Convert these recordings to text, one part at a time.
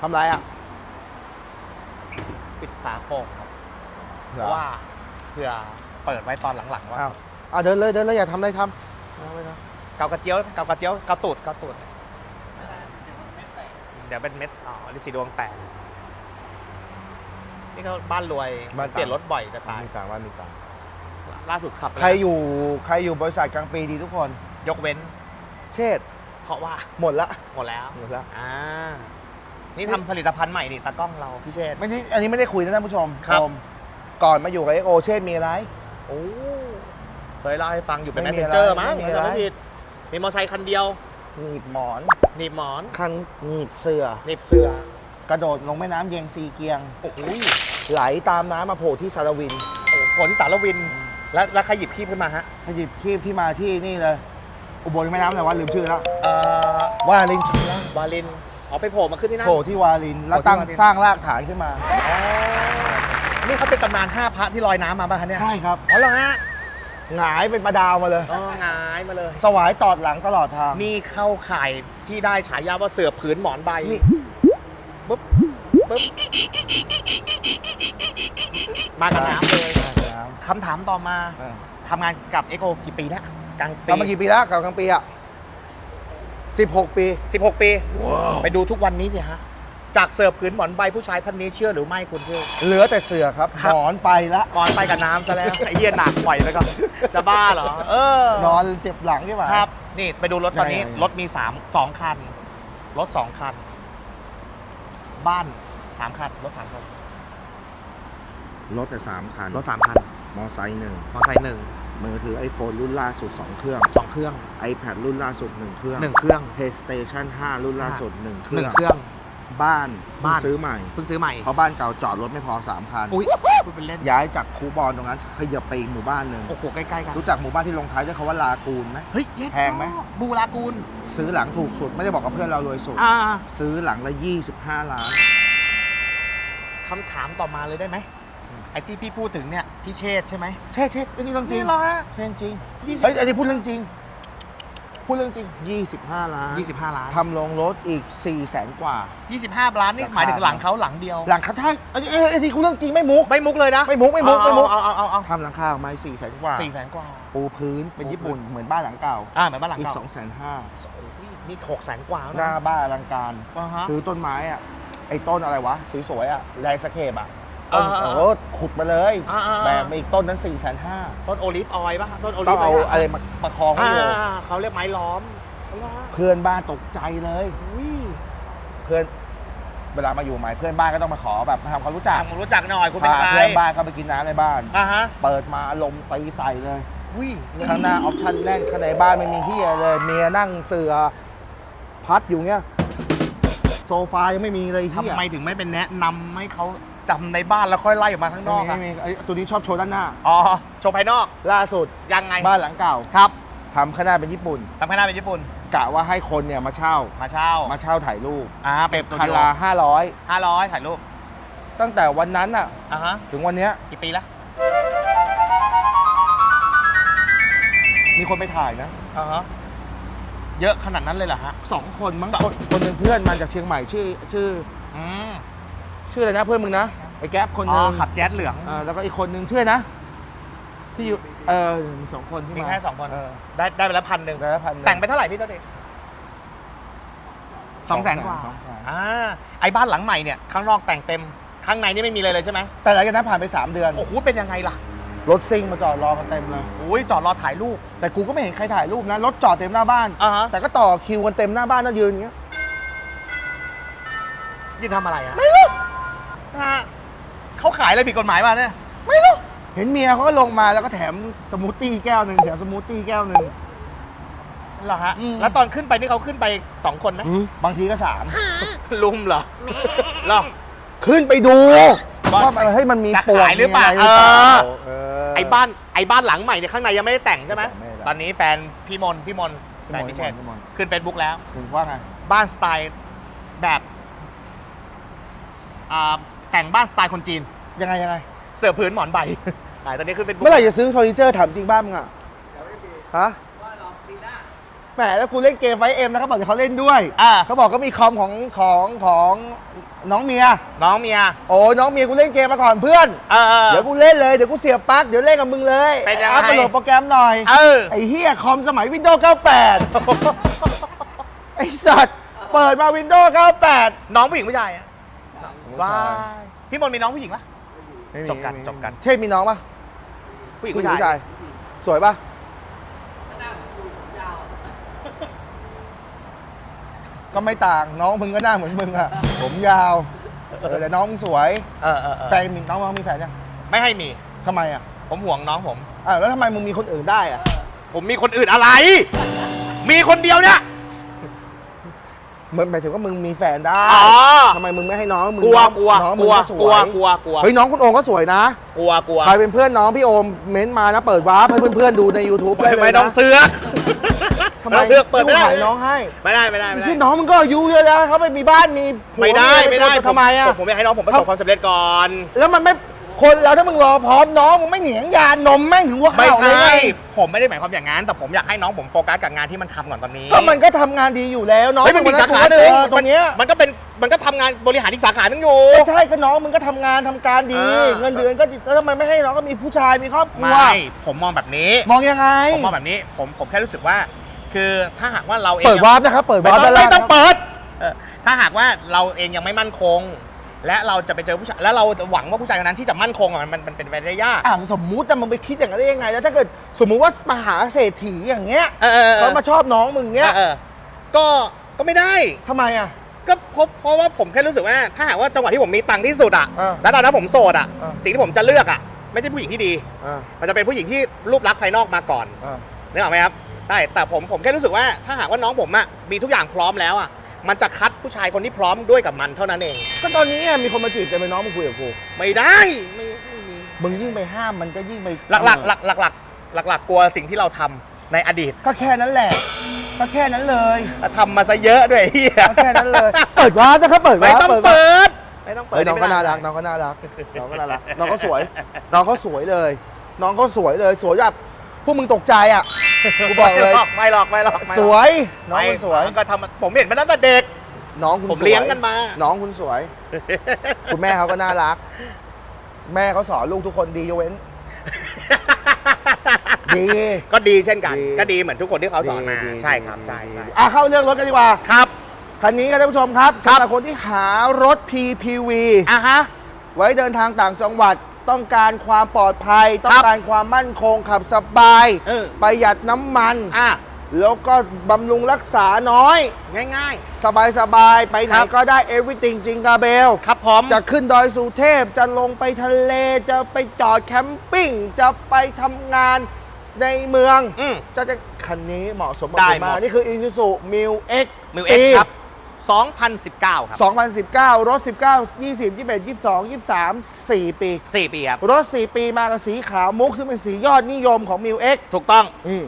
ทำไรอะปิดฝาโปร่งครับเพราะว่าเผื่อเปิดไว้ตอนหลังๆว่าอ้าวอะเดินเลยเดินเลยอย่าทำอะไรทำเอาไปทเกากระเจียวเกากระเจียวเกาตูดเกาตูดเดี๋ยวเป็นเม็ดอ๋อลิสีดวงแตกนี่เขาบ้านรวยเปลี่ยนรถบ่อยจะำตายมีตังค์ว่ามีตังค์ล่าสุดขับไปใครอยู่ใครอยู่บริษัทกลางปีดีทุกคน ยกเว้น เชษฐ์เพราะว่าหมดละหมดแล้วหมดละอ่า นี่ทำผลิตภัณฑ์ใหม่นี่ตากล้องเราพี่เชษฐ์ไม่ได้อันนี้ไม่ได้คุยนะท่านผู้ชมครับชมก่อนมาอยู่กับเอ็กโอเชษฐ์มีอะไร โอ้เคยเล่าให้ฟังอยู่เป็น ไม่แมสมีเซนเจอร์อะไรมั้งไม่มีถ้าจำอะไรไม่ผิดมีมอเตอร์ไซค์คันเดียวหนีบหมอนหนีบหมอนคันหนีบเสือหนีบเสือกระโดดลงแม่น้ำเยงซีเกียง โอ้โหไหลตามน้ำมาโผล่ที่สารวินโอ้โหคนที่สารวิน แล้วแล้วใครหยิบขี้ขึ้นมาฮะขยิบคีบที่มาที่นี่เลย อุบลแม่น้ำอะไรวะลืมชื่อแล้ว เอ่อวาลินชัยวาลิน อ๋อไปโผล่มาขึ้นที่นั่น โผล่ที่วาลินแล้วโผล่ที่ตั้งวาลิน สร้างรากฐานขึ้นมาอ๋อนี่เขาเป็นตำนานห้าพระที่ลอยน้ำมาป่ะคะเนี่ยใช่ครับ อ๋อเหรอฮะหงายเป็นประดาวมาเลย อ๋อหงายมาเลย สวายตอดหลังตลอดทาง นี่เข้าข่ายที่ได้ฉายาว่าเสือผืนหมอนใบนี่ ปุ๊บปุ๊บมากับน้ำเลยน้คำถามต่อมาำเออทำงานกับเอ็กโกี่ปีแล้วกลางปีทำมากี่ปีแล้วกับกลางปีอะ สิบหกปี 16 ปี ไปดูทุกวันนี้สิฮะ จากเสือผืนหมอนใบผู้ชายท่านนี้เชื่อหรือไม่คุณเชื่อ เหลือแต่เสือครับครับหนอนไปละก่อนไปกับน้ำซะแล้ว ไอ้เหี้ยหนักปล่อยไปก่อนจะบ้าเหรอ เออ นอนเจ็บหลังใช่ไหม ครับ นี่ไปดูรถตอนนี้ ยังไง รถมีสามสองคัน รถสองคัน บ้านสามคัน รถสามคัน รถแต่สามคันรถสามคัน มอไซค์หนึ่งมอเตอร์ไซค์หนึ่ง มือถือ iPhone รุ่นล่าสุด 2 เครื่อง สองเครื่อง iPad รุ่นล่าสุด 1 เครื่อง หนึ่งเครื่อง PlayStation 5 รุ่นล่าสุด 1 เคหรื่นึ่องงเครื่อง บ้านบ้าน เพิ่งซื้อใหม่ เพิ่งซื้อใหม่ เพราะบ้านเก่าจอดรถไม่พอ 3 คัน อุ้ยพูดเป็นเล่นย้ายจากคูบอลตรงนั้นขยับไปอีกหมู่บ้านหนึ่งโอ้โห ใกล้ ๆ กัน รู้จักหมู่บ้านที่ลงท้ายด้วยคำว่าลากูนไหม เฮ้ยเย็ดแพงไหม บูรากูลซื้อหลังถูกสุดไม่ได้บอกกับเพื่อนเรารวยสุด อ่าซื้อหลังละ 25 ล้าน คำถามต่อมาเลยได้ไหม ไอ้ที่พี่พูดถึงเนี่ยพี่เชษฐ์ใช่ไหมเช่เช่อันนี้เรื่องจรินี่งเหรอฮะเช่จริงยี่สิบ เฮ้ยอันนี้พูดเรื่องจริง พูดเรื่องจริง 25 ล้านยี่สิบห้าล้าน ทำลงรถอีก 4 แสนกว่ายี่สิบห้าล้านนี่ราคาหมายถึงหลังเขาหลังเดียว หลังคาท้ายอันนี้เอ้ยอันนี้กูเรื่องจริงไม่มุก ไม่มุกเลยนะไม่มุกไม่มุกไม่มุก เอาเอาเอาเอาทำหลังคาออกมา4แสนกว่า สี่แสนกว่า ปูพื้นเป็นปูพื้นญี่ปุ่นเหมือนบ้านหลังเก่า อ่าเหมือนบ้านหลังอีกเก่า2 5 0 0 0โอ้ยนี่หกแสนกว่าหแล้วน้านะบ้านอลังการ อ่าฮะ ซื้อต้นไม้อะไอ้ต้นอะไรวะสวยๆอะแรงสเคปอะ ต้นอ่าอ่าโอ้โหขุดมาเลยอ่าอ่า แบกมาอีกต้นนั้น4ี่แสนห้าต้นโอลิฟออยล์ป่ะต้นโอลิต้อฟงเอาอะไรมาประคองไว้อ่าอยู่เขาเรียกไม้ล้อมเหรอเพื่อนบ้านตกใจเลย อุ้ยเพื่อนเวลามาอยู่ใหม่เพื่อนบ้านก็ต้องมาขอแบบมาทำความรู้จักผมรู้จักหน่อยคุณเป็นพาใครเพื่อนบ้านเข้าไปกินน้ำในบ้าน อ่าฮะเปิดมาลมณ์ตีใส่เลย อุ้ยข้างหน้าออปชั่นแน่นข้างในบ้านไม่มีเฮียเลย เมียนั่งเสือพัดอยู่เงี้ย โซฟายังไม่มีเลยเฮียทำไมถึงไม่เป็นแนะนำให้เขา จำในบ้านแล้วค่อยไล่ออกมาข้างนไม่อกมีอะไม่มีไอ้ตัวนี้ชอบโชว์ด้านหน้า อ๋อโชว์ภายนอกล่าสุดยังไงบ้านหลังเก่าครับทำข้างหน้าเป็นญี่ปุ่น ทำข้างหน้าเป็นญี่ปุ่น กะว่าให้คนเนี่ยมาเช่า มาเช่ามาเช่าถ่ายรูปอ่าเป็เก็นบสตูคันดิโอละห้าร้อยห้าร้อยถ่ายรูปตั้งแต่วันนั้นอะอ่าฮะถึงวันเนี้ยกี่ปีแล้วมีคนไปถ่ายนะอ่าฮะเยอะขนาดนั้นเลยเหรอฮะ สองคนมั้งสอง คนคนหนึ่งเพื่อนมาจากเชียงใหม่ชื่อ ชื่อ อืมชื่ออะไรนะเพื่อนมึงนะ ไอ้แก๊ปคนหอ๋นึองขับแจ๊สเหลืองอ่าแล้วก็อีกคนหนึ่งชื่อนะ ที่อยู่เออมีสองคนที่มีมาแค่สองคนเออได้ได้ไปแล้วพันหนึ่งได้ละพันหนึ่แต่งไปเท่าไหร่พี่ตัวเด็กสองแสนกว่าสองแสนอ่าไอ้บ้านหลังใหม่เนี่ยข้างนอกแต่งเต็มข้างในนี่ไม่มีเลยเลยใช่ไหมแต่หลังจากนั้นผ่านไป 3 เดือน โอ้โหเป็นยังไงล่ะรถซิ่งมาจอดรอกันเต็มเลย โอ้ยจอดรอถ่ายรูปแต่กูก็ไม่เห็นใครถ่ายรูปนะ รถจอดเต็มหน้าบ้าน อ่าฮะแต่ก็ต่อคิวกันเต็มหน้าบ้านแล้วยืนอย่างเงี้ยยืนทำอะไรอะไม่รู้ฮะ เขาขายอะไรผิดกฎหมายมาเนี่ย ไม่รู้ เห็นเมียเขาก็ลงมาแล้วก็แถมสมูทตี้แก้วหนึ่งแถมสมูทตี้แก้วหนึ่ง เหรอฮะ อืม แล้วตอนขึ้นไปนี่เขาขึ้นไปสองคนไหมบางทีก็สามลุมเหรอเหรอ ขึ้นไปดูว่าว่ามันให้ยมันมีจะปวดขายหรือเปล่ามีะไหรือเปล่าเออเออไอ้บ้านไอ้บ้านหลังใหม่เนี่ยข้างในยังไม่ได้แต่งใช่ไหมไม่ได้ ตอนนี้แฟนพี่มนพี่มนแฟนพี่เชษฐ์พี่มนขึ้นเฟซบุ๊กแล้ว ถึงว่าไงบ้านสไตล์แบบอ่า แต่งบ้านสไตล์คนจีน ยังไงยังไง เสือพื้นหมอนใบขายตอนนี้ขึ้นเฟซบุ๊กเมื่อไหร่จะซื้อเฟอร์นิเจอร์ถามจริงบ้างมึงอะฮะไม่แหมแล้วกูเล่นเกมไฟเอ็มนะเขาบอกเดี๋ยวเขาเล่นด้วยอ่าเขาบอกก็มีคอมของของของน้องเมีย น้องเมีย โอ้น้องเมียกูเล่นเกมมาก่อนเพื่อนเออเออ เดี๋ยวกูเล่นเลยเดี๋ยวกูเสียบปลั๊กเดี๋ยวเล่นกับมึงเลยเป็นยังไงอัพโหลดโปรแกรมหน่อย เออ ไอ้เฮียคอมสมัย Windows 98 ไอ้สัตว์ เปิดมา Windows 98 น้องผู้หญิงผู้ชายอะ ว้ายพี่มนต์มีน้องผู้หญิงปะ ไม่มีจบกันไม่มีจบกันเช่มีน้องปะผู้หญิงผู้ผู้หญิงชาย สวยปะก็ไม่ต่างน้องมึงก็หน้าเหมือนมึงอะ ผมยาวเออแต่น้องมึงสวย เออเออเออแฟนมีน้องมึงมีแฟนยังไม่ให้มี ทำไมอะผมห่วงน้องผม อ่าวแล้วทำไมมึงมีคนอื่นได้อะผมมีคนอื่นอะไร มีคนเดียวเนี่ยเห มือนหมายถึงว่ามึงมีแฟนได้อ๋อ ทำไมมึงไม่ให้น้องมึงกลัวน้องกลัวน้องกมึงลัวก็สกลัววยกลัวกลัวเฮ้ยน้องคุณโอมก็สวยนะ กลัวกลัวใครเป็นเพื่อนน้องพี่โอมเม้นต์มานะเปิดวาร์ปให้เพื่อนๆดูใน YouTube ได้ไม่เลยไม่นะต้องเสือกทำไมไม่ต้องเสือกเปิดไม่ได้ขายน้องให้ไม่ได้ไม่ได้ไม่ได้ที่น้องมึงก็อายุเยอะแล้วเขาไปมีบ้านมีผัวไม่ได้อะรไม่ได้ทำไมอะผมผมอยากให้น้องผมประสบความสำเร็จก่อน แล้วมันไม่ คนเราถ้ามึงรอพร้อมน้องมึงไม่เหนียงยานมแม่งถึงหัว่าไม่เข่าเลยใช่ไงผมไม่ได้หมายความอย่างนั้น แต่ผมอยากให้น้องผมโฟกัสกับงานที่มันทำก่อนตอนนี้ก็มันก็ทำงานดีอยู่แล้วน้องเฮ้ยมันมีวัสาขากูหนึ่งเจอตรงเนี้ยมันก็เป็นมันก็ทำงานบริหารที่สาขาหนึงอยู่ไม่ใช่ก็น้องมึงก็ทำงานทำการดีอ่าเงินเดือนก็ดีแล้วทำไมไม่ให้น้องก็มีผู้ชายมีครอบครัว ไม่ผมมองแบบนี้ มองยังไง ผมมองแบบนี้ ผมผมแค่รู้สึกว่า คือถ้าหากว่าเราเองเปิดวาร์ปนะครับ เปิดไม่วาร์ปต้องด้านไม่ล่างต้องนะเปิดเออถ้าหากว่าเราเองยังไม่มั่นคง และเราจะไปเจอผู้ชายแล้วเราจะหวังว่าผู้ชายคนนั้นที่จะมั่นคงอะมันมันมันเป็นไปได้ยากอ่าสมมุติแต่มึงไปคิดอย่างนั้นได้ยังไง แล้วถ้าเกิดสมมุติว่ามหาเศรษฐีอย่างเงี้ยเออเออเออเขามาชอบน้องมึงเงี้ยเออก็ก็ไม่ได้ ทำไมอะ ก็เพราะเพราะว่าผมแค่รู้สึกว่า ถ้าหากว่าจังหวะที่ผมมีตังค์ที่สุดอะเออแล้วตอนนั้นผมโสดอะเออสิ่งที่ผมจะเลือกอะ ไม่ใช่ผู้หญิงที่ดี อ่ามันจะเป็นผู้หญิงที่รูปลักษณ์ภายนอกมาก่อน อ่า นึกออกไหมครับใช่แต่ผมผมแค่รู้สึกว่าถ้าหากว่าน้องผมอะมีทุกอย่างพร้อมแล้วอะ มันจะคัดผู้ชายคนที่พร้อมด้วยกับมันเท่านั้นเอง ก็ตอนนี้มีคนมาจีบแต่เป็นน้องมึงคุยกับกูไม่ได้ไม่ไม่มีมึงยิ่งไปห้ามมันก็ยิ่งไปหลักหลักหลักหลักหลักหลักหลักๆกลัวสิ่งที่เราทำในอดีตก็แค่นั้นแหละ ก็แค่นั้นเลยแล้วทำมาซะเยอะด้วยไอ้เฮียก็แค่นั้นเลย เปิดวาร์ปนะครับเปิดวาไม่ร์ปต้องวาร์ปเปิด ไม่ต้องเปิเฮ้ดยน้องก็น่ารักน้องก็น่ารักน้องก็น่ารักน้องก็สวย น้องก็สวยเลย น้องก็สวยเลยสวยแบบพวกมึงตกใจอะ กูบอกเลย ไม่หรอกไม่หรอกไม่หรอกสวย น้องมันสวยไม่ก็ทำผมเห็นมาตั้งแต่เด็ก น้องคุณผมสวเลี้ยงกันมา น้องคุณสวย คุณแม่เขาก็น่ารัก แม่เขาสอนลูกทุกคนดียกเว้น ดี ก็ดีเช่นกัน ดีก็ดีเหมือนทุกคนที่เขาสอนมา ดีใช่ครับใช่ใช่อะเข้าเรื่องรถกันดีกว่า ครับ คันนี้ครับท่านผู้ชมครับครับ สำหรับคนที่หารถ PPV อะฮะ ไว้เดินทางต่างจังหวัด ต้องการความปลอดภัย ต้องการความมั่นคงขับสบาย เออ ประหยัดน้ำมัน อะ แล้วก็บำรุงรักษาน้อย ง่าย สบายสบายๆไปไหนครับ ก็ได้ everything จริงกาเบล ๆ ครับผม จะขึ้นดอยสุเทพจะลงไปทะเลจะไปจอดแคมปิ้ง จะไปทำงานในเมือง อืมจะจะคันนี้เหมาะสมกับได้ผมมากหมดนี่คือ Isuzu Mil X มิวเอ็กครับ 2019 ครับ 2019 รถ 19 20 21 22 23 4 ปี 4 ปีครับ รถ 4 ปีมากับสีขาวมุก ซึ่งเป็นสียอดนิยมของ Mil X ถูกต้อง อืม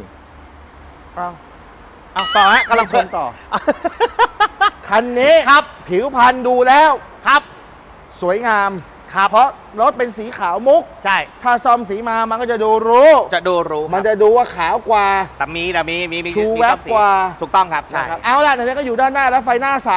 เอาเอาต่อฮะกำลังชมต่อ คันนี้ครับ ผิวพันธุ์ดูแล้วครับ สวยงาม ครับ เพราะรถเป็นสีขาวมุก ใช่ ถ้าซ่อมสีมามันก็จะดูรู้ จะดูรู้มันครับจะดูว่าขาวกว่า แต่มีแต่มีมีมีชูมีแวบซ่อมสีกว่า ถูกต้องครับใช่นะครับเอาล่ะแต่นี้ก็อยู่ด้านหน้าแล้วไฟหน้าใส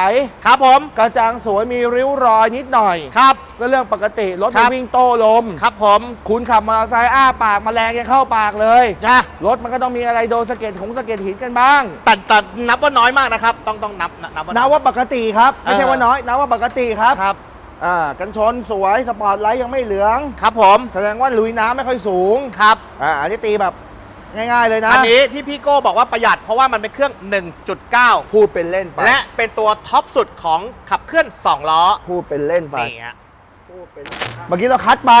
ครับผมกระจังสวยมีริ้วรอยนิดหน่อย ครับ ก็เรื่องปกติรถครัมันบ วิ่งโต้ลม ครับผมคุณขับมอเตอร์ไซค์อ้าปากแมลงยังเข้าปากเลย จ้ะรถมันก็ต้องมีอะไรโดนสะเก็ดของสะเก็ดหินกันบ้างแต่แต่นับว่าน้อยมากนะครับ ต้องต้องนับนับว่านับว่าปกติครับ ไม่ใช่เออว่าน้อยนับว่าปกติครับ ครับ อ่ากันชนสวยสปอร์ตไลท์ยังไม่เหลือง ครับผมแสดงว่าลุยน้ำไม่ค่อยสูงครับอ่าอันนี้ตีแบบง่ายๆเลยนะอันนี้ที่พี่โก้บอกว่าประหยัดเพราะว่ามันเป็นเครื่อง 1.9 พูดเป็นเล่นไปและเป็นตัวท็อปสุดของขับเคลื่อน 2 ล้อ พูดเป็นเล่นไปนี่ฮะพูดเป็นเมื่อกี้เราคัดไป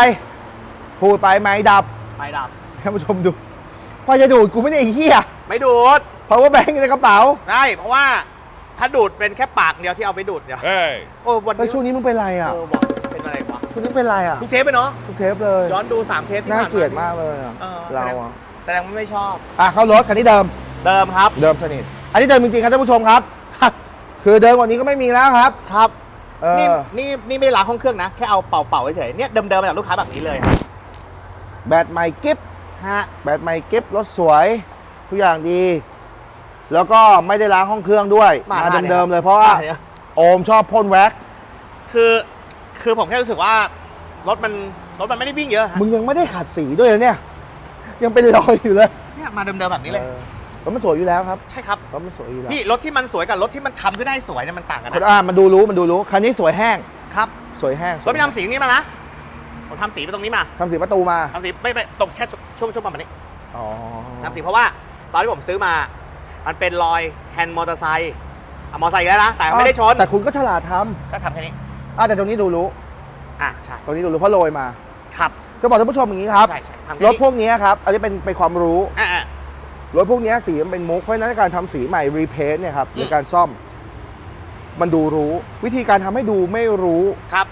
พูดไปไม่ดับไฟดับท่านผู้ชมดูไฟจะดูดกูไม่ได้ไอ้เหี้ยไม่ดูดเพราะว่าแบงค์ในกระเป๋าได้เพราะว่า ถ้าดูดเป็นแค่ปากเดียวที่เอาไปดูดเดียว Hey. โอ้วันแล้วนี้ช่วงนี้มึงเป็นไรอะเออบอกเป็นอะไรวะช่วงนี้เป็นไรอะทุกเทปไปเนาะทุกเทปเลย ย้อนดู3เทปที่น่าผ่านเกลียดมากเลยอะเออเราแสดงอะแสดงว่าไม่ชอบ อะเข้ารถคันนี้เดิม เดิมครับ เดิมสนิท อันนี้เดิมจริงๆครับท่านผู้ชมครับ คือเดิมกว่านี้ก็ไม่มีแล้วครับ ครับเอนี่อนี่นี่ไม่ได้ล้างห้องเครื่องนะแค่เอาเป่าเป่าๆเฉยๆเนี่ยเดิมๆมาจากลูกค้าแบบนี้เลยครับแบตใหม่กิฟฮะ แบตใหม่กิฟรถสวย ทุกอย่างดี แล้วก็ไม่ได้ล้างห้องเครื่องด้วยมามาได้เลยเดิมครับๆเลยเพราะว่าได้เลยโอมชอบพ่นแว็ก คือคือผมแค่รู้สึกว่ารถมันรถมันไม่ได้วิ่งเยอะฮะมึงยังไม่ได้ขัดสีด้วยเหรอเนี่ย ยังเป็นรอยอยู่เลยเนี่ยมาเดิมๆแบบนี้เลยออรถมันสวยอยู่แล้วครับใช่ครับรถมันสวยอยู่แล้วพี่รถที่มันสวยกับรถที่มันทำขึ้นได้สวยเนี่ยมันต่างกันคนนะอ่ามันดูรู้มันดูรู้คันนี้สวยแห้ง ครับสวยแห้งรถไปทำสีนี้มานะผมทำสีไปตรงนี้มาทำสีประตูมาทำสีไม่ไม่ตรงแค่ช่วงช่วงประมาณนี้อ๋อทำสีเพราะว่าตอนที่ผมซื้อมา มันเป็นรอยแฮนด์มอเตอร์ไซค์อะมอเตอร์ไซค์อีกแล้วนะ แต่ไม่ได้ชน แต่คุณก็ฉลาดทก็ทำแค่นี้ำอ่าแต่ตรงนี้ดูรู้อะ ใช่ ตรงนี้ดูรู้เพราะโรยมา ครับ จะบอกท่านผู้ชมอย่างนี้ครับ ใช่ใช่ทำแค่รถนี้พวกนี้ครับ อันนี้เป็นเป็นความรู้ อะอะ รถพวกนี้สีมันเป็นมุก เพราะฉะนั้นการทำสีใหม่รีเพนเนี่ยครับอืม หรือการซ่อม มันดูรู้ วิธีการทำให้ดูไม่รู้ครับ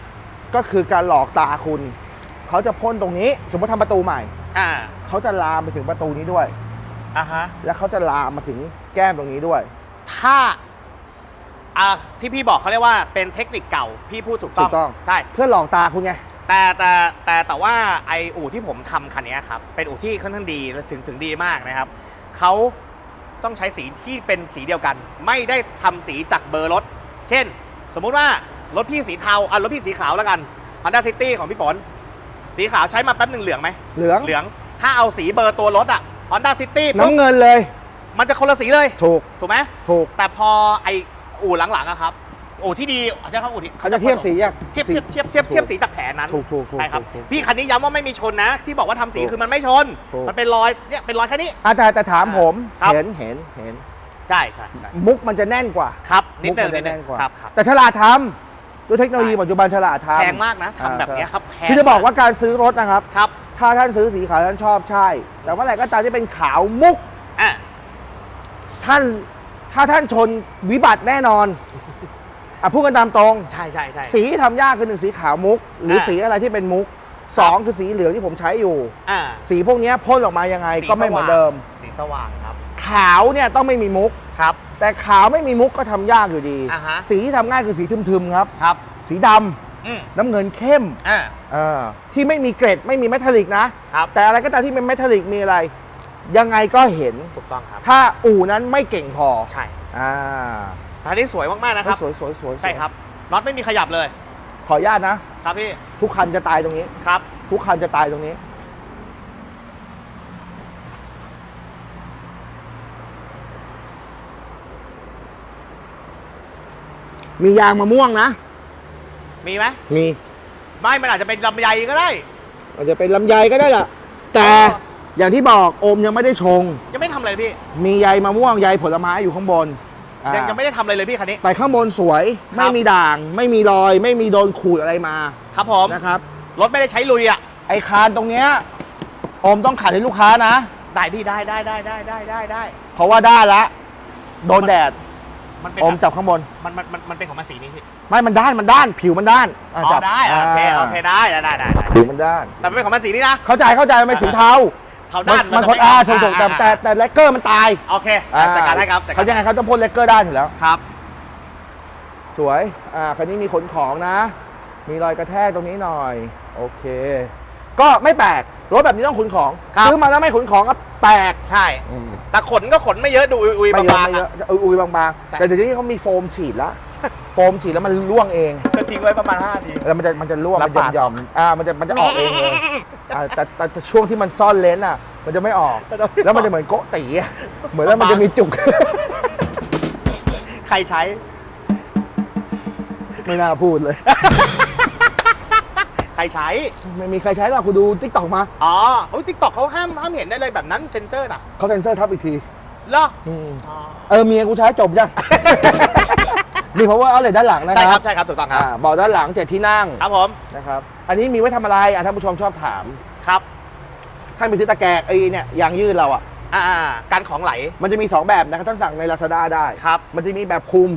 ก็คือการหลอกตาคุณ เขาจะพ่นตรงนี้ สมมติทำประตูใหม่ อ่าเขาจะลามไปถึงประตูนี้ด้วย อะฮะ และเขาจะลามมาถึงแก้มตรงนี้ด้วย ถ้าอะที่พี่บอกเขาเรียกว่าเป็นเทคนิคเก่าพี่พูดถูกต้องถูกต้อง ใช่ เพื่อหลอกตาคุณไง แต่แต่แต่แต่ว่าไออู่ที่ผมทำคันนี้ครับ เป็นอู่ที่ค่อนข้างดีและถึงถึงดีมากนะครับ เขาต้องใช้สีที่เป็นสีเดียวกัน ไม่ได้ทำสีจากเบอร์รถ เช่น สมมุติว่ารถพี่สีเทาอะรถพี่สีขาวแล้วกัน Honda City ของพี่ฝน สีขาวใช้มาแป๊บหนึ่งเหลืองไหม เหลือง เหลือง ถ้าเอาสีเบอร์ตัวรถอะ Honda City ปุ๊บน้ำเงินเลย มันจะคนละสีเลย ถูก ถูกไหมถูก แต่พอไออู่หลังๆอะครับอู่ที่ดีใช่ครับอู่ที่เขาจะเทียบสีอย่างเทียบเทียบเทียบเทียบเทียบสีจากแผนนั้นถูกถูกถูกใช่ครับถูกพี่คันนี้ย้ำว่าไม่มีชนนะ ที่บอกว่าทำสีถูกคือมันไม่ชนถูกมันเป็นรอยเนี่ยเป็นรอยแค่นี้อาแต่แต่ถามผมครับเห็นเห็นเห็นใช่ใช่ใช่มุกมันจะแน่นกว่าครับนิดมุกนึงมันิดนึแน่งนกว่าครับครับแต่ฉลาดทำด้วยเทคโนโลยีปัจจุบันฉลาดทำแพงมากนะทำแบบเนี้ยครับแพงคือจะบอกว่าการซื้อรถนะครับครับ ถ้าท่านซื้อสีขาวท่านชอบใช่ แต่ว่าอะไรก็ตามที่เป็นขาวมุก อะ ท่านถ้าท่านชนวิบัติแน่นอน อะพูดกันตามตรง ใช่ใช่ใช่ สีที่ทำยากคือหนึ่งสีขาวมุก หรืออ่าสีอะไรที่เป็นมุกสองคือสีเหลืองที่ผมใช้อยู่ อ่าสีพวกเนี้ยพ่นออกมายังไงสีก็ไม่เหมือนเดิม สีสว่างครับขาวเนี่ยต้องไม่มีมุก ครับ แต่ขาวไม่มีมุกก็ทำยากอยู่ดี อ่าฮะ สีที่ทำง่ายคือสีทึมๆครับ ครับ สีดำ อืม น้ำเงินเข้มอ่า เออที่ไม่มีเกรดไม่มีเมทัลลิกนะ ครับ แต่อะไรก็ตามที่เป็นเมทัลลิกมีอะไร ยังไงก็เห็น ถูกต้องครับ ถ้าอู่นั้นไม่เก่งพอใช่อ่าอันนี้สวยมากๆนะครับสวยสวยสวยใช่ครับน็อตไม่มีขยับเลยขออนุญาตนะ ครับพี่ทุกคันจะตายตรงนี้ ครับ ทุกคันจะตายตรงนี้ มียางมะม่วงนะ มีไหมมีไม่มันอาจจะเป็นลำไยก็ได้ อาจจะเป็นลำไยก็ได้ล่ะแต่อ๋ออย่างที่บอกโอมยังไม่ได้ชง ยังไม่ทำอะไรเลยพี่มีใยมะม่วงใยผลไม้อยู่ข้างบนอ่ายังยังไม่ได้ทำอะไรเลยพี่คันนี้ แต่ข้างบนสวยครับ ไม่มีด่าง ไม่มีรอย ไม่มีโดนขูดอะไรมาครับผมนะครับ รถไม่ได้ใช้ลุยอะไอ้คานตรงเนี้ยโอมต้องขัดให้ลูกค้านะ ได้พี่ได้ได้ได้ได้ได้ได้ได้เพราะว่าด้านละ โดนแดดมันเป็นโอมจับข้างบน มันมันมันมันเป็นของมันสีนี้พี่ ไม่มันด้านมันด้านผิวมันด้านะอ๋จัอบได้โอเคโอเคได้ได้ได้ได้ได้ผิวมันด้าน แต่มันเป็นของมันสีนี้นะ เข้าใจเข้าใจมันเป็นสีเทาเท่าด้านมันจะคนไม่อ่าอ่ถูกถูกแต่อ่าแต่แต่เลกเกอร์มันตายโอเคจัดการให้ครับจัดกาเขารยังไงเขาต้องพ่นเลกเกอร์ด้านอยู่แล้ว ครับ สวย อ่า คันนี้มีขนของนะ มีรอยกระแทกตรงนี้หน่อย โอเค ก็ไม่แปลก รถแบบนี้ต้องขนของ ครับ ซื้อมาแล้วไม่ขนของก็แปลกใช่ แต่ขนก็ขนไม่เยอะดูอุยไม่ๆเยอะบางไม่ๆเยอะอะ อุยๆบางใช่ๆแต่เดี๋ยวนี้เขามีโฟมฉีดแล้ว โฟมฉีดแล้วมันร่วงเองก็ทิ้งไว้ประมาณ5นาที แล้วมันจะมันจะร่วงแล้วมันจะปาด หย่อมอ่ามันจะมันจะออกเองเลยอ่าแต่แต่แต่ช่วงที่มันซ่อนเลนส์อะ มันจะไม่ออก แล้วมันจะเหมือนโกะตีอะเหมือนแล้วมันจะมีจุก ใครใช้ ไม่น่าพูดเลย ใครใช้ ไม่มีใครใช้หรอกกูดูทิกตอกมาอ๋อโอ้ยทิกตอกเขาห้ามห้ามเห็นได้เลยแบบนั้นเซ็นเซอร์น่ะเขาเซ็นเซอร์ทับอีกทีเหรออืมอ๋อ เออเมียกูใช้จบยัง มี power outlet ด้านหลังนะใช่คครัรับบใช่ครับถูกต้องครับอ่าเบาะด้านหลังเจ็ดที่นั่งครับผมนะครับอันนี้มีไว้ทำอะไรอะท่านผู้ชมชอบถามครับท่านไปซื้อตะแกรงไอ้เนี่ยยางยืดเราอะอ่าการของไหลมันจะมี2แบบนะครับท่านสั่งใน Lazada ได้ ครับมันจะมีแบบคุม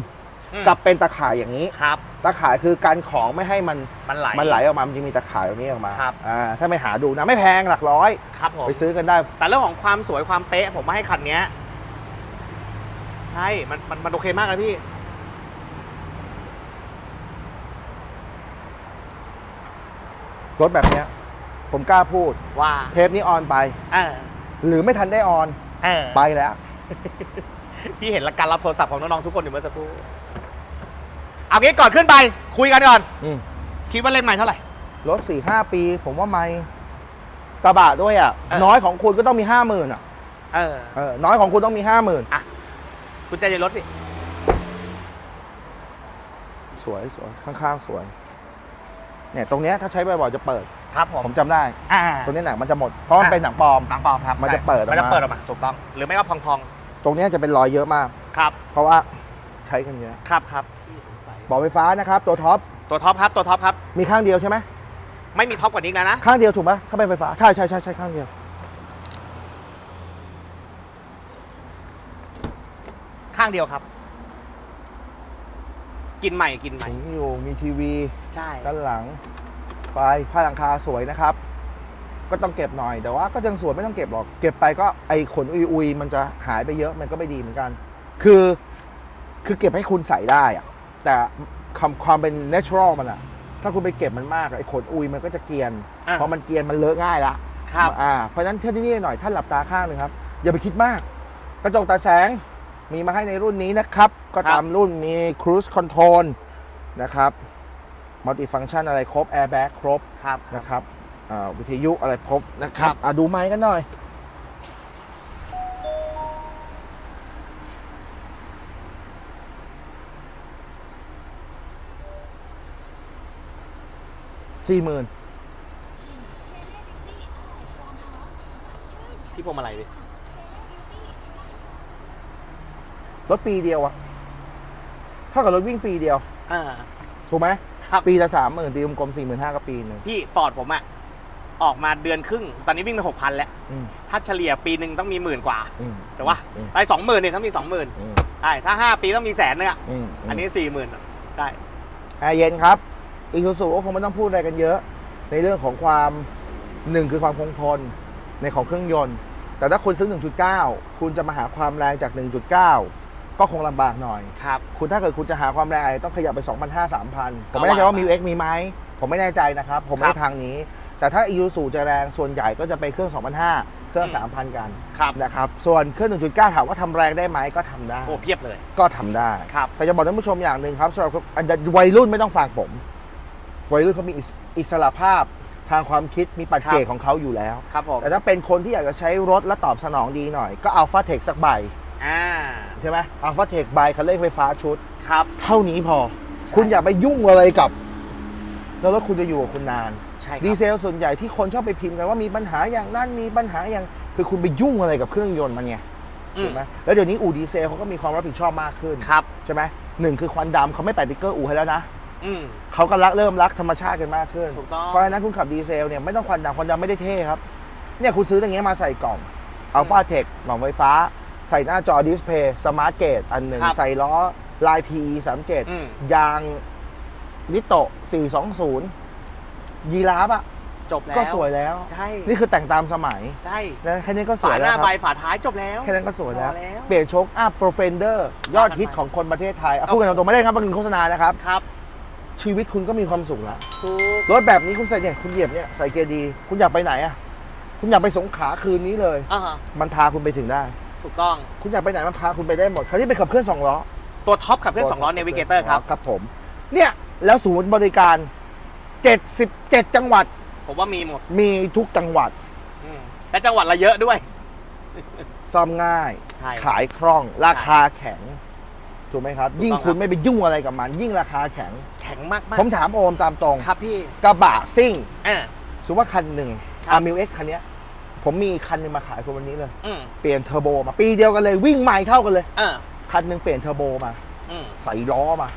อืมกับเป็นตะข่ายอย่างนี้ ครับตะข่ายคือการของไม่ให้มันมันไหล มันไหลออกมามันจะมีตะข่ายตรงนี้ออกมาครับ อ่าถ้าไม่หาดูนะไม่แพงหลักร้อย ครับผม ไปซื้อกันได้ แต่เรื่องของความสวยความเป๊ะผมมาให้คันเนี้ย ใช่ มันมันมันโอเคมากเลยพี่ รถแบบเนี้ย ผมกล้าพูด ว่าเทปนี้ออนไป เออหรือไม่ทันได้ออน เออไปแล้ว พี่เห็นการรับโทรศัพท์ของน้องๆทุกคนอยู่เมื่อสักครู่เอางี้ก่อนขึ้นไป คุยกันก่อน อืมคิดว่าเล่นใหม่เท่าไหร่ รถสี่ห้าปี ผมว่าไม่กระบะด้วยอะ เออ น้อยของคุณก็ต้องมีห้าหมื่นอะเออเออน้อยของคุณต้องมีห้าหมื่นคุณใจเย็นรถพี่สวยสวยข้างๆ สวย เนี่ยตรงเนี้ยถ้าใช้บ่อยๆจะเปิด ครับผมผมจำได้ อ่า ตรงนี้หนังมันจะหมด เพราะมันอะ เป็นหนังปลอม หนังปลอมครับมันจะใช่เปิดออกมามัมั นจะเปิดออกมาถูกต้อง หรือไม่ก็พองตรงเนี้ยจะเป็นรอยเยอะมาก ๆ ครับ เพราะว่าใช้กันเยอะครับครับบอกไฟฟ้านะครับ ตัวท็อปตัวท็อปครับ ตัวท็อปครับ มีข้างเดียวใช่ไหมไม่มีท็อปกว่านี้อีกแล้วนะ ข้างเดียวถูกไหมถ้าเป็นไฟฟ้าใช่ใช่ใช่ใช่ข้างเดียว ข้างเดียวครับ กินใหม่กินใหม่ถุงอยู่มีทีวีใช่ ด้านหลัง ไฟผ้าหลังคาสวยนะครับ ก็ต้องเก็บหน่อย แต่ว่าก็ยังสวยไม่ต้องเก็บหรอก เก็บไปก็ไอขนอุยอุยๆมันจะหายไปเยอะมันก็ไม่ดีเหมือนกัน คือคือเก็บให้คุณใส่ได้อะแต่ความความเป็น natural มันอะถ้าคุณไปเก็บมันมากอะไอขนอุยมันก็จะเกรียนอะ พอมันเกรียนมันเลอะง่ายละ ครับ อ่าเพราะฉะนั้นเท่านี้หน่อยท่านหลับตาข้างหนึ่งครับ อย่าไปคิดมาก กระจกตาแสง มีมาให้ในรุ่นนี้นะครับ ก็ตามรุ่นมี cruise control นะครับมัลติฟัง c t ชันอะไรครบ airbag ครบครับนะครับอ่าวิทยุอะไรครบนะครัครับบอะดูไม้กันหน่อย สี่หมื่นที่พวงมาลัยดิ รถปีเดียวอะเท่ากับรถวิ่งปีเดียว อ่า ถูกไหมครับ ปีละสามหมื่นตีกลมๆสี่หมื่นห้าก็ปีหนึ่งพี่ฟอร์ดผมอะออกมาเดือนครึ่ง ตอนนี้วิ่งไปหกพันแล้ว อืมถ้าเฉลี่ยปีหนึ่งต้องมีหมื่นกว่า อืมแต่ว่า อืมไอ้สองหมื่นเนี่ยต้องมีสองหมื่นอืมใช่ถ้าห้าปีต้องมีแสนนึงอะอืมอันนี้สี่หมื่นได้ แอร์เย็นครับอีซูซูก็คงไม่ต้องพูดอะไรกันเยอะ ในเรื่องของความหนึ่งคือความคงทนในของเครื่องยนต์ แต่ถ้าคุณซื้อ 1.9 คุณจะมาหาความแรงจาก 1.9 ก็คงลำบากหน่อย ครับ คุณถ้าเกิดคุณจะหาความแรงอาจจะต้องขยับไป 2,500 3,000 ผมไม่เอาแน่ใจว่าว่ามิวเอ็กมีไหม ผมไม่แน่ใจนะครับ ผมไม่ครัได้บทางนี้ แต่ถ้า e ูสูจะแรงส่วนใหญ่ก็จะไปเครื่อง 2,500 เครื่องอืม3,000 กันครับนะครับ ส่วนเครื่อง 1.9 ถามว่าทำแรงได้ไหมก็ทำได้ โอ้เพียบเลย ก็ทำได้ ครับ แต่จะบอกท่านผู้ชมอย่างหนึ่งครับสำหรับอันวัยรุ่นไม่ต้องฟังผม วัยรุ่นเขามีอิสอิสระภาพทางความคิดมีปัจเจกครับของเขาอยู่แล้ว ครับผม แต่ถ้าเป็นคนที่อยากจะใช้รถและตอบสนองดีหน่อย ก็อัลฟาเทคสักใบ อ่าใช่ไหมอัลฟาเทคใบคันเร่งไฟฟ้าชุด ครับ เท่านี้พอใช่คุณอย่าไปยุ่งอะไรกับแล้วรถคุณจะอยู่กับคุณนาน ใช่คดีรับเซลส่วนใหญ่ที่คนชอบไปพิมพ์กันว่ามีปัญหาอย่างนั้นมีปัญหาอย่างคือคุณไปยุ่งอะไรกับเครื่องยนต์มันไงอืถูมกไหมแล้วเดี๋ยวนี้อู่ดีเซลเขาก็มีความรับผิดชอบมากขึ้นครับ ใช่ไหมหนึ่งคือควันดำเขาไม่แปะติ๊กเกอร์อู่ให้แล้วนะอืม เขาก็รักเริ่มรักธรรมชาติกันมากขึ้นถูกต้อง เพราะฉะนั้นคุณขับดีเซลเนี่ยไม่ต้องควันดำควันดำไม่ได้เท่ครับเนี่ยคุณซื้ออย่างเงี้ยมาใส่กล่องอัลฟาเทคกล่องไฟฟ้า ใส่หน้าจอดิสเพย์สมาร์ทเกตอันหนึ่ง ครับใส่ล้อลายทีสามเจ็ดอืม ยางนิโต420ยีราฟอะ จบแล้วก็สวยแล้ว ใช่นี่คือแต่งตามสมัยใช่นะแค่นี้ก็สฝาวยหแล้น้าวคใบรับ ฝาท้ายจบแล้ว แค่นั้นก็สวยแล้ว พอแล้วเปลี่ยนโชคอัพโปรเฟนเดอร์ยอดฮิตของคนประเทศไทยอะพูดกันตรงๆไม่ได้ครับเป็นโฆษณานะครับ ครับชีวิตคุณก็มีความสุขแล้ว ถูก รถแบบนี้คุณใส่เนี่ยคุณเหยียบเนี่ยใส่เกียร์ดี คุณอยากไปไหนอะ คุณอยากไปสงขลาคืนนี้เลย อ่าฮะมันพาคุณไปถึงได้ ถูกต้องคุณอยากไปไหนมันพาคุณไปได้หมดคราวนี้เป็นขับเคลื่อนสองล้อตัวท็อปขับเคลื่อนสองล้อเนวิเกเตอร์ครับครับผมเนี่ยแล้วศูนย์บริการ 77 จังหวัด ผมว่ามีหมด มีทุกจังหวัดอืมและจังหวัดละเยอะด้วย ซ่อมง่ายใช่ขายคล่อง ราคาแข็ง ถูกไหมครับถูกต้องยิ่งคุณครับไม่ไปยุ่งอะไรกับมัน ยิ่งราคาแข็ง แข็งมากมากผมถามโอมตามตรง ครับพี่ กระบะซิ่งอ่าสมมติว่าคันหนึ่งครับอามิวเอ็กคันเนี้ย ผมมีคันหนึงมาขายคนวันนี้เลย อืมเปลี่ยนเทอร์โบมา ปีเดียวกันเลยวิ่งใหม่เท่ากันเลย อ่าคันหนึ่งเปลี่ยนเทอร์โบมา อืม ใส่ล้อมา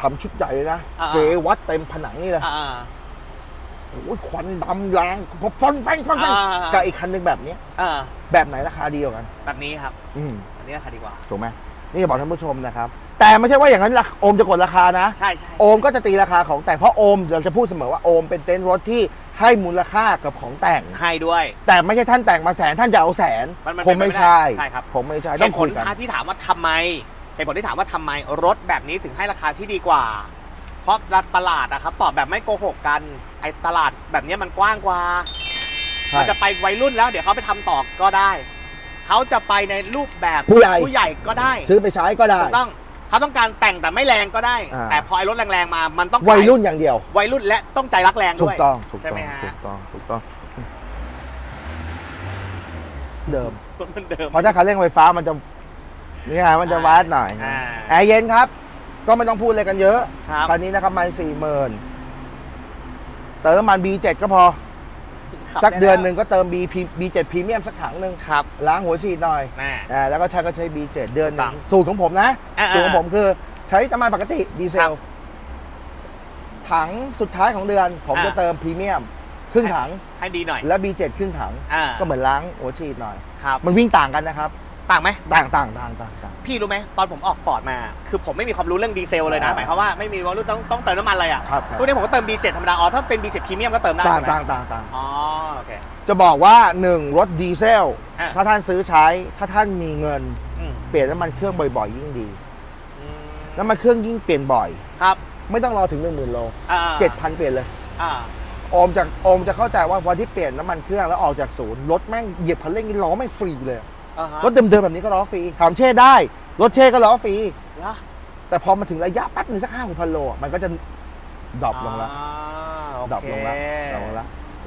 ทำชุดใหญ่เลยนะอ่า เกวัดเต็มผนังนี่เลยอ่า โอ้ยควันดำแรงฟันแฟงฟันแฟงอ่า กับอีกคันหนึ่งแบบเนี้ยอ่าแบบไหนราคาดีกว่ากัน แบบนี้ครับ อืม อันนี้ราคาดีกว่า ถูกไหมนี่จะบอกท่านผู้ชมนะครับ แต่ไม่ใช่ว่าอย่างนั้นราคาโอมจะกดราคานะ ใช่ใช่โอมก็จะตีราคาของแต่งเพราะโอมเราจะพูดเสมอว่าโอมเป็นเต็นท์รถที่ ให้มูลค่ากับของแต่ง ให้ด้วย แต่ไม่ใช่ท่านแต่งมาแสนท่านจะเอาแสนมันมันผมไม่ใช่เป็นไปไม่ได้ใช่ครับ ผมไม่ใช่เหต้องตุผคุลยกันที่ถามว่าทำไมเหตุผลที่ถามว่าทำไมรถแบบนี้ถึงให้ราคาที่ดีกว่า เพราะตลาดนะครับตอบแบบไม่โกหกกันไอ้ตลาดแบบนี้มันกว้างกว่า ใช่ มันจะไปวัยรุ่นแล้ว เดี๋ยวเขาไปทำต่อก็ได้ เขาจะไปในรูปแบบผู้ใหญ่ผู้ใหญ่ก็ได้ซื้อไปใช้ก็ได้ ถูกต้อง เขาต้องการแต่งแต่ไม่แรงก็ได้ อ่า แต่พอไอ้รถแรงๆมามันต้องวัยขายรุ่นอย่างเดียว วัยรุ่นและต้องใจรักแรงถูด้วกย ต้องถูกใช่ต้อไหมงฮะ ถูกต้องถูกต้อง เดิม รถมันเดิม เพราะถ้าคันเร่งไฟฟ้ามันจะนี่ไงมันจะวาดหน่อยอ่า แอร์เย็นครับ ก็ไม่ต้องพูดอะไรกันเยอะครับ คันนี้นะครับมันสี่หมื่นเติมน้ำมัน B7 ก็พอขับ สักไเดือนหนึ่งก็เติม B B7 พรีเมียมสักถังหนึ่งครับล้างหัวฉีดหน่อยแน่ อ่าแล้วก็ใช้ก็ใช้ B7 เดือนหนึ่ถูงกต้องสูตรของผมนะ อ่าสูตรของผมคือใช้น้ำมันปกติดีเซครัลบถังสุดท้ายของเดือน ผมอ่า จะเติมพรีเมียมครึ่งถังให้ดีหน่อยแล้ว B7 ครึ่งถัง อ่าก็เหมือนล้างหัวฉีดหน่อย ครับ มันวิ่งต่างกันนะครับ ต่างไหม ต่างต่างต่างต่างต่าง พี่รู้ไหมตอนผมออกฟอร์ดมา คือผมไม่มีความรู้เรื่องดีเซลเลยนะ อ่า หมายความว่าไม่มีความรู้ต้องต้องเติมน้ำมันอะไรอะครับครับทุกนี้ผมก็เติม B7 ธรรมดาอ๋อถ้าเป็น B7 พรีเมียมก็เติมได้ต่างใช่ไหมต่างต่างต่างอ๋อโอเค จะบอกว่า1รถดีเซล อะ ถ้าท่านซื้อใช้ ถ้าท่านมีเงิน อืมเปลี่ยนน้ำมันเครื่องบ่อยๆ ยิ่งดีอืมน้ำมันเครื่องยิ่งเปลี่ยนบ่อย ครับไม่ต้องรอถึง 1 0,000 โล อ่า7,000 เปลี่ยนเลย อ่าโอมจะโอมจะเข้าใจว่าวันที่เปลี่ยนน้ำมันเครื่องแล้วออกจากศูนย์รถแม่งเหยียบคันเร่งนี่ล้อแม่งฟรีเลยอ่าฮะรถเดิมๆแบบนี้ก็ล้อฟรีถามเช่ได้ รถเช่ก็ล้อฟรี เหรอแต่พอมาถึงระยะแป๊บหนึงสักห้าหกพันโลอะมันก็จะดรอปลงแล้ว อ่าโอดรอปเคลงแล้วดรอปลงแล้ว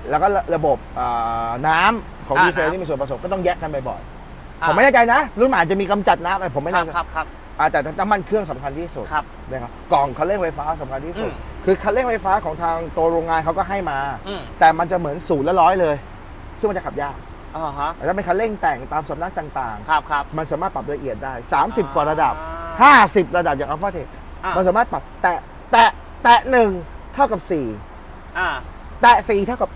แล้วก็ระระบบอ่าน้ำของอ่าดีเซลน้ำ ที่มีส่วนผสมก็ต้องแยกกันบ่อยๆอ่าผมไม่แน่ใจนะ รุ่นใหม่อาจจะมีกำจัดน้ำอะไรผมไม่ครัแน่บใจครับครับอ่าแต่น้ำมันเครื่องสำคัญที่สุดครับ นะครับกล่องคันเร่งไฟฟ้าสำคัญที่สุด อืม คือคันเร่งไฟฟ้าของทางตัวโรงงานเขาก็ให้มา อืมแต่มันจะเหมือนศูนย์และร้อยเลย ซึ่งมันจะขับยาก อ่าฮะแต่ถ้าเป็นคันเร่งแต่งตามสำนักต่างครับครับ ๆ มันสามารถปรับละเอียดได้ 30 กว่าระดับ อ่า50 ระดับอย่างอัลฟาเทคอ่ามันสามารถปรับแตะแตะแตะหนึ่งเท่ากับ อ่า4 แตะ 4 เท่ากับ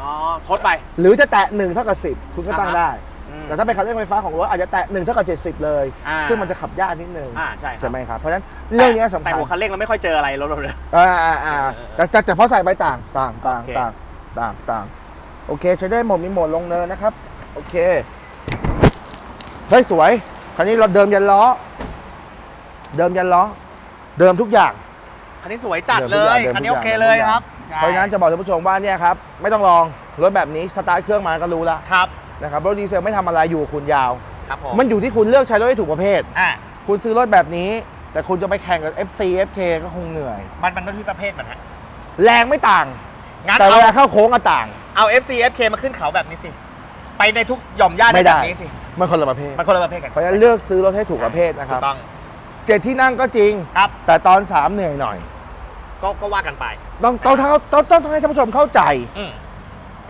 อ๋อทดไป 8 หรือจะแตะ 1 เท่ากับ 10 คุณก็ตั้งอ่าฮะ ได้ อืม แต่ถ้าเป็นคันเร่งไฟฟ้าของรถอาจจะแตะ 1 เท่ากับ 70 เลย อ่า ซึ่งมันจะขับยากนิดนึง อ่าใช่ครับใช่ไหมครับ เพราะฉะนั้นเรื่องนี้สำแต่คัญ หัวคันเร่งเราไม่ค่อยเจออะไรรถเราเลย อ่าอ่าอ่าเออแต่แต่แต่เพราะใส่ไปต่างต่างต่างโอเค ต่างต่างต่าง โอเคใช้ได้หมดมีโหมดลงเนินนะครับ โอเคเฮ้ยสวย คันนี้เราเดิมยันล้อ เดิมยันล้อ เดิมทุกอย่างคันนี้สวยจัดเดิมเลทุกอย่างยเดิมคันนี้ทุโอกอย่างเคเลยเดิมทุกอย่างครับเพราะฉะนั้นจะบอกท่านผู้ชมว่าเนี่ยครับไม่ต้องลองรถแบบนี้สตาร์ทเครื่องมาก็รู้แล้วครับนะครับรถดีเซลไม่ทำอะไรอยู่กับคุณยาว ครับผมมันอยู่ที่คุณเลือกใช้รถให้ถูกประเภท อ่าคุณซื้อรถแบบนี้ แต่คุณจะไปแข่งกับ FC FK ก็คงเหนื่อย มันมันรถที่ประเภทมันฮะแรงไม่ต่าง งั้นแต่เวเอาลาเข้าโค้งก็ต่าง เอา FC FK มาขึ้นเขาแบบนี้สิ ไปในทุกหย่อมย่าไม่ได้ได้แบบนี้สิ มันคนละประเภท มันคนละประเภทกันเพราะฉะนั้นเลือกซื้อรถให้ถูกประเภทนะคถูรับกต้องเจ็ดที่นั่งก็จริง ครับ แต่ตอนสามเหนื่อยหน่อย ก็ก็ว่ากันไปต้องต้องต้องต้องต้องต้องให้ท่านผู้ชมเข้าใจ อืม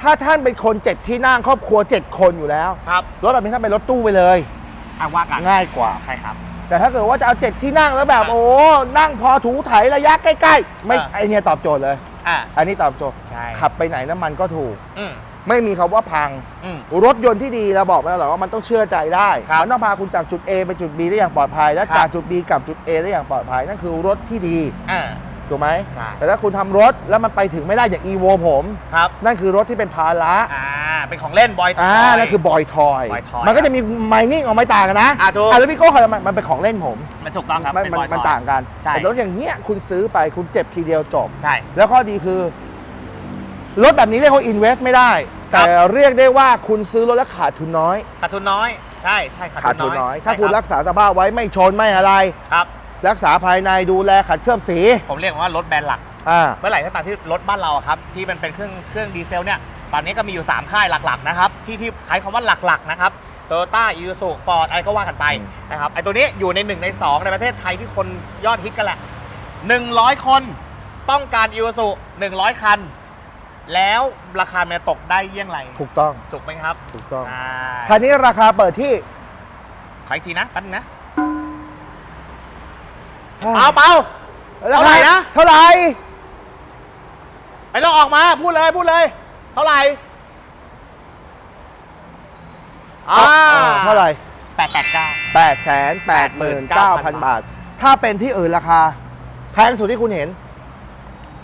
ถ้าท่านเป็นคนเจ็ดที่นั่งครอบครัวเจ็ดคนอยู่แล้ว ครับรถแบบนี้ท่านเป็นรถตู้ไปเลย อะว่ากันง่ายกว่า ใช่ครับ แต่ถ้าเกิดว่าจะเอาเจ็ดที่นั่งแล้วแบบ อะโอ้นั่งพอถูไถระยะใกล้ ๆ ไม่อะ ไอเนี่ยตอบโจทย์เลย อ่าอันนี้ตอบโจทย์ใช่ ขับไปไหนน้ำมันก็ถูก อืมไม่มีคำว่าพัง อืม รถยนต์ที่ดีเราบอกไปแล้วหรอว่ามันต้องเชื่อใจได้ครับมันต้องพาคุณจากจุด A ไปจุด B ได้อย่างปลอดภัย และครับ จากจุด B กลับจุด A ได้อย่างปลอดภัย นั่นคือรถที่ดี อ่า ถูกไหมใช่ แต่ถ้าคุณทำรถแล้วมันไปถึงไม่ได้อย่าง EVO ผม ครับ นั่นคือรถที่เป็นภาระ อ่า เป็นของเล่นบอย อ่า นั่นคือบอยทอย Boy toy มันก็จะมีไมนิ่งออกไม่ต่างกันนะอะถูก แล้วพี่โก้เขาทำไมมันเป็นของเล่นผมมันถูกต้องครับมันเป็นมันบอยมันทอยต่างกัน ใช่ แต่รถอย่างเงี้ยคุณซื้อไปคุณเจ็บทีเดียวจบ ใช่ แล้วข้อดีคือ รถแบบนี้เรียกว่า invest ไม่ได้ ครัแต่บเรียกได้ว่าคุณซื้อรถแล้วขาดทุนน้อย ขาดทุนน้อย ใช่ใช่ขาดทุนน้อยถ้าใช่คุณรัรับกษาสภาพไว้ไม่ชนไม่อะไร ครับ รักษาภายในดูแลขัดเคลือบสีผมเรียกว่ารถแบรนด์หลัก อ่า เมื่อไหร่ก็ตามที่รถบ้านเราอะครับที่มันเป็นเครื่องเครื่องดีเซลเนี่ยตอนนี้ก็มีอยู่ 3 ค่ายหลักๆนะครับที่ที่ใช้คำว่าหลักๆนะครับโตโยต้าอีซูฟอร์ดอะไรก็ว่ากันไปอืมนะครับไอตัวนี้อยู่ใน 1 ใน 2 ในประเทศไทยที่คนยอดฮิตกันแหละ 100 คนต้องการอีซู100 คัน แล้วราคามันตกได้เยี่ยงไรถูกต้อง ถูกไหมครับถูกต้องใช่คันนี้ราคาเปิดที่ขออีกทีนะแป๊บนึงนะ เปาเปาราเท่าไหร่คานะ เท่าไหร่ไอ้เราออกมาพูดเลยพูดเลย เท่าไหร่อ่าเท่าไหร่แปดแปดเก้าแปดแสนแปดหมื่นเก้าพันบาท ถ้าเป็นที่อื่นราคา แพงสุดที่คุณเห็น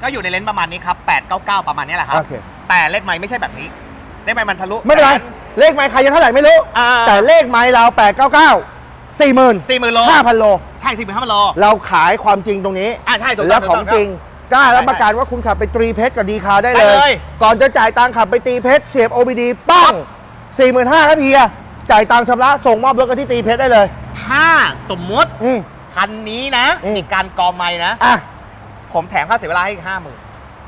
ก็อยู่ในเลนส์ประมาณนี้ครับ899ประมาณนี้แหละครับโอเคแต่เลขไม้ไม่ใช่แบบนี้ เลขไม้มันทะลุ ไม่เป็นไร เลขไม้ใครยังเท่าไหร่ไม่รู้อ่าแต่เลขไม้เราแปดเก้าเก้าสี่หมื่นสี่หมื่นโลห้าพันโล ใช่สี่หมื่นห้าพันโลเราขายความจริงตรงนี้อ่าใช่ถูกต้แล้อวงของจริงกล้ารับประกันว่าคุณขับไปตรีเพชรกับดีคาได้ได้เลเลยยก่อนจะจ่ายตังค์ขับไปตีเพชรเสียบ OBD ปั้งสี่หมื่นห้าครับเฮียจ่ายตังค์ชำระส่งมอบรถกันที่ตีเพชรได้เลย ถ้าสมมติอืมคันนี้นะอืมมีการกองไม้นะอะผมแถมค่าเสียเวลาให้อีกห้าหมื่น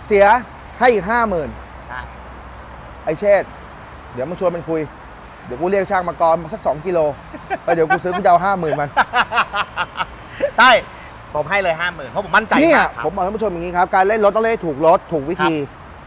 เสียให้อีกห้าหมื่นใช่ไอเชษฐ์เดี๋ยวมาชวนมันคุย เดี๋ยวกูเรียกช่างมากรมาสักสองกิโลแล้วเดี๋ยวกูซื้อกูจะเอาห้าหมื่นมันใช่ผมให้เลยห้าหมื่นเพราะผมมั่นใจเนี่ยมากครับ ผมบอกท่านผู้ชมอย่างนี้ครับ การเล่นรถต้องเล่นให้ถูกรถถูกวิธี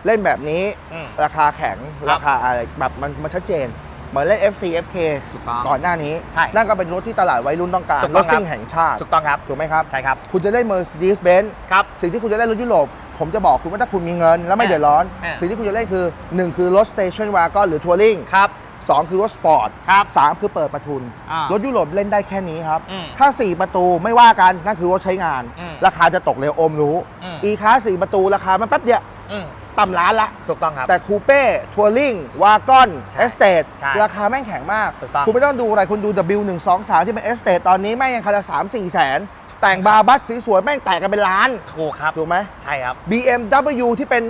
เล่นแบบนี้ อืมราคาแข็งครับราคาอะไรแบบมันมันชัดเจน เหมือนเล่น FC FK ถูกต้องก่อนหน้านี้ ใช่นั่นก็เป็นรถที่ตลาดวัยรุ่นต้องการถูกรต้อถงครับ ซิ่งแห่งชาติ ถูกต้องครับถูกไหมครับ ใช่ครับคุณจะเล่น Mercedes Benz ครับ สิ่งที่คุณจะเล่นรถยุโรป ผมจะบอกคุณว่าถ้าคุณมีเงิน แล้วไม่อ่าเดือดร้อน อ่า สิ่งที่คุณจะเล่นคือ 1 คือรถสเตชันวากอนหรือทัวริงครับ สองคือรถสปอร์ตครับสามคือเปิดประทุน อ่ารถยุโรปเล่นได้แค่นี้ครับ อืมถ้า 4 ประตูไม่ว่ากัน นั่นคือรถใช้งาน อืมราคาจะตกเร็วโอมรู้อืม อีคาสี่ประตูราคามันแป๊บเดียวอืมต่ำล้านละ ถูกต้องครับ แต่คูเป้ทัวริงวากอนใช่เอสเตดใช่ราคาแม่งแข็งมาก ถูกต้องคุณไม่ต้องดูอะไร คุณดู W 1 2 3 ที่เป็นเอสเตดตอนนี้แม่งยังคันละ3 4แสน แต่งบาร์บัสสีสวยแม่งแตกกันเป็นล้าน ถูกครับ ถูกไหม ใช่ครับ BMW ที่เป็น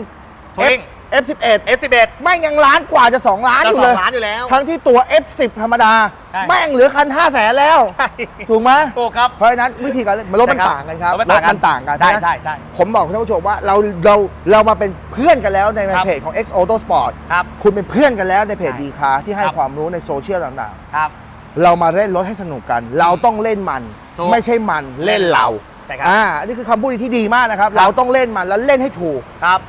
Touring F F11 S11 แม่งยังล้านกว่าจะ 2 ล้านจะอยู่สอเลงยล้านอยู่แล้ว ทั้งที่ตัว F10 ธรรมดา ใช่ แม่งเหลือคัน5แสนแล้ว ใช่ถูกไหมถูกครับ เพราะฉะนั้นวิธีการเล่นมันรถมันใช่ต่างกันครับรถมันต่างกันรถต่างกันใช่นะ ใช่ใช่ ผมบอกท่านผู้ชมว่าเราเราเรามาเป็นเพื่อนกันแล้วในครับ เพจของ X Auto Sport ครับ คุณเป็นเพื่อนกันแล้วในเพจใช่ดีคาที่ให้ครับ ความรู้ในโซเชียลต่างครับ ๆ เรามาเล่นรถให้สนุกกัน เราต้องเล่นมัน ถูก ไม่ใช่มันเล่นเราใช่ครับ อ่าอันนี้คือคำพูดที่ดีมากนะครับ ครับ เราต้องเล่นมันแล้วเล่นให้ถูก ครับ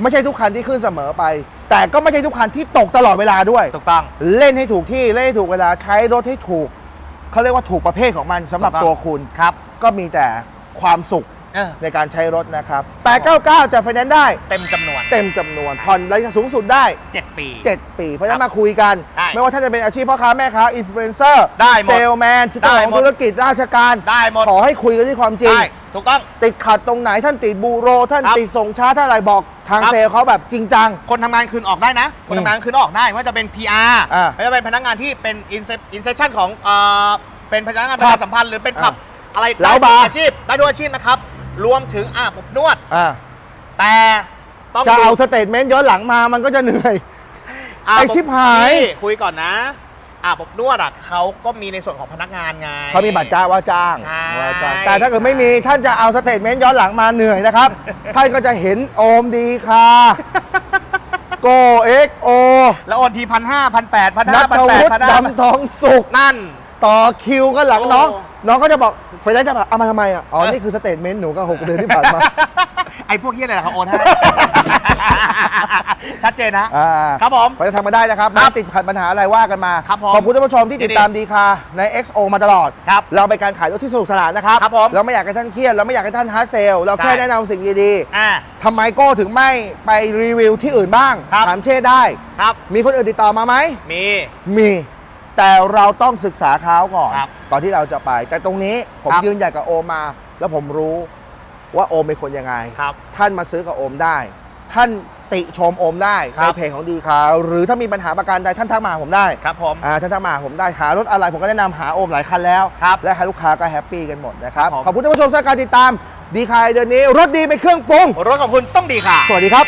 ไม่ใช่ทุกคันที่ขึ้นเสมอไป แต่ก็ไม่ใช่ทุกคันที่ตกตลอดเวลาด้วย ถูกต้อง เล่นให้ถูกที่เล่นให้ถูกเวลาใช้รถให้ถูกเขาเรียกว่าถูกประเภทของมันสำหรับถูกต้อง ตัวคุณ ครับ ก็มีแต่ความสุข เออ ในการใช้รถนะครับ 899 จะไฟแนนซ์ได้ เต็มจำนวน เต็มจำนวนผ่อนระยะสูงสุดได้ 7 ปี 7 ปี เพราะฉะนั้นมาคุยกัน ได้ไม่ว่าท่านจะเป็นอาชีพพ่อค้าแม่ค้าอินฟลูเอนเซอร์ได้หมดเซลแมนได้เจ้าของหมด ธุรกิจราชการ ได้หมดขอให้คุยกันที่ความจริง ได้ถูกต้อง ติดขัดตรงไหนท่านติดบูโร ท่านครับติดส่งช้าท่านอะไรบอกทางครับ เซลเขาแบบจริงจัง คนทำงานคืนออกได้นะ คนทำงานคืนออกได้ไม่ว่าจะเป็น PR อ่าไม่ว่าจะเป็นพนักงานที่เป็นอินเซชันของเอ่อเป็นพนักงานปครัระบชาสัมพันธ์หรือเป็นขับอ่าอะไรเหลาบาร์ได้ทุกอาชีพได้ทุกอาชีพนะครับ รวมถึงอาบอบนวด อ่าแต่ต้องจะดูเอาสเตทเมนต์ย้อนหลังมามันก็จะเหนื่อยอาไอ้บอบชิบหายนี่คุยก่อนนะอาบอบนวดอะเขาก็มีในส่วนของพนักงานไง เขามีบัตรจ้างว่าจ้างใช่ ว่าจ้าง แต่ถ้าเกิดไม่มีท่านจะเอาสเตทเมนต์ย้อนหลังมาเหนื่อยนะครับ ท่านก็จะเห็นโอมดีค่ะโกเอ็กโอแล้วโอนทีพันห้าพันแปดพันนัห้าทพันแปดวุฒิพันห้าดำทองสุก นั่น ต่อคิวก็หลังน้องโอ้น้องก็จะบอกไฟแนนซ์จะแบบเอามาทำไมอะอ๋อนี่คือสเตทเมนต์หนูก็หกเดือนที่ผ่านมา ไอ้พวกเฮียอะไรล่ะเขาโอนให้ ชัดเจนนะ อ่าครับผมไปจะทำมาได้นะครับครับไม่ติดขัดปัญหาอะไรว่ากันมา ครับผมขอบคุณท่านผู้ชมที่ติดตามดีคาใน XO มาตลอด ครับเราเป็นการขายรถที่สนุกสนานนะครับ ครับผมเราไม่อยากให้ท่านเครียดเราไม่อยากให้ท่านฮาร์ดเซลเราแค่ใช่ แนะนำสิ่งดีอ่า ๆทำไมโก้ถึงไม่ไปรีวิวที่อื่นบ้างครับ ถามเช่ได้ ครับ มีคนอื่นติดต่อมาไหมมี มี แต่เราต้องศึกษาเขาก่อนครับก่อนที่เราจะไป แต่ตรงนี้ผมครับ ยืนหยัดกับโอมมา แล้วผมรู้ว่าโอมเป็นคนยังไง ครับ ท่านมาซื้อกับโอมได้ ท่านติชมโอมได้ครัในบ เพจของดีคาหรือถ้ามีปัญหาประการใดท่านทักมาหาผมได้ครับผม อ่าท่านทักมาหาผมได้หารถอะไรผมก็แนะนำหาโอมหลายคันแล้ว ครับ และให้ลูกค้าก็แฮปปี้กันหมดนะครับครับผม ขอบคุณท่านผู้ชมสำหรับการติดตามดีคาเดือนนี้รถดีเป็นเครื่องปรุงรถของคุณต้องดีค่ะ สวัสดีครับ